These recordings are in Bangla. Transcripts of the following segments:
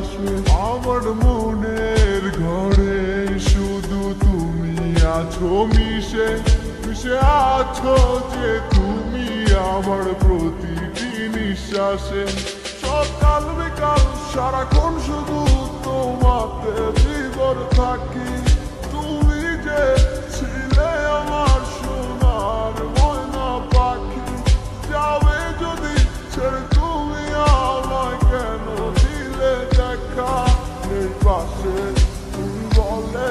আসবে। আমার মনের ঘরে শুধু তুমি আছো, মিশে মিশে আছো যে তুমি আমার প্রতিটি নিঃশ্বাসে। সকাল বিকাল, সারাক্ষণ শুধু তোমাতে জীবন থাকি। তুমি বলে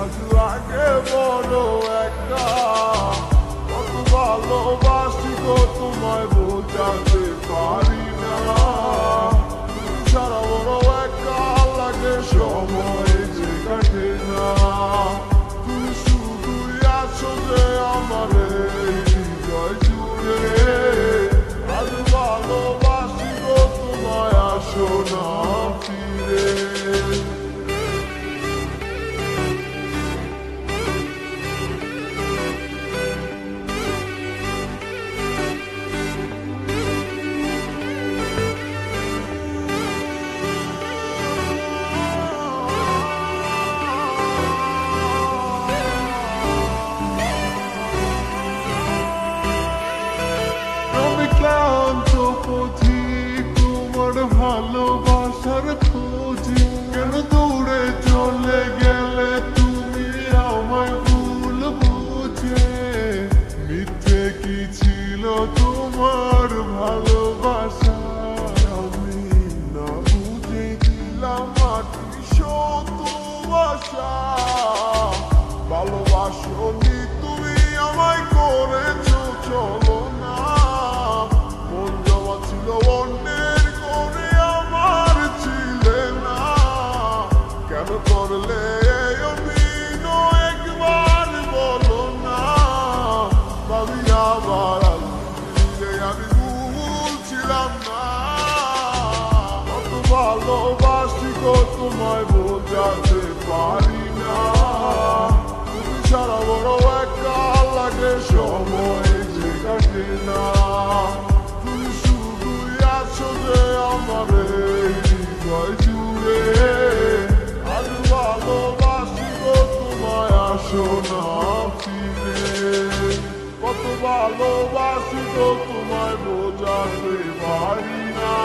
আজ লাগে বড় একটা। কত ভালোবাসি গো তোমায় ছিল তোমার ভালোবাসা। আমি না বুঝে দিলাম মাটি সত্য বাসা ভালোবাসনি ভালোবাসি তোমায় বোঝাতে পারি না তুমি সারা বড় একা লাগে সময় যে কাটে না তুমি শুধুই আছো যে আমার হৃদয় জুড়ে আজ ভালোবাসি তোমায় আসো না ফিরে কত ভালোবাসি তোমায় বোঝাতে পারি না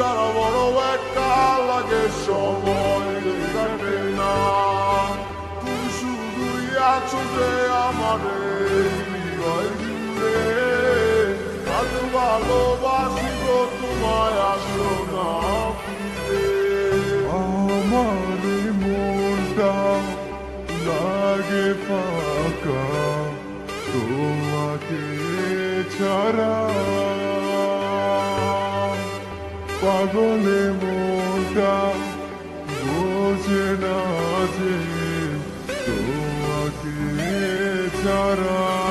ছাড়া বড় একা লাগে সময় না। শুধুই আছো যে আমার আজ ভালোবাসি গো, তোমায় আসো না আমার মনটা লাগে ফাঁকা। তোমাকে ছাড়া পাগলে মোটা বোঝে না যে তোমাকে ছাড়া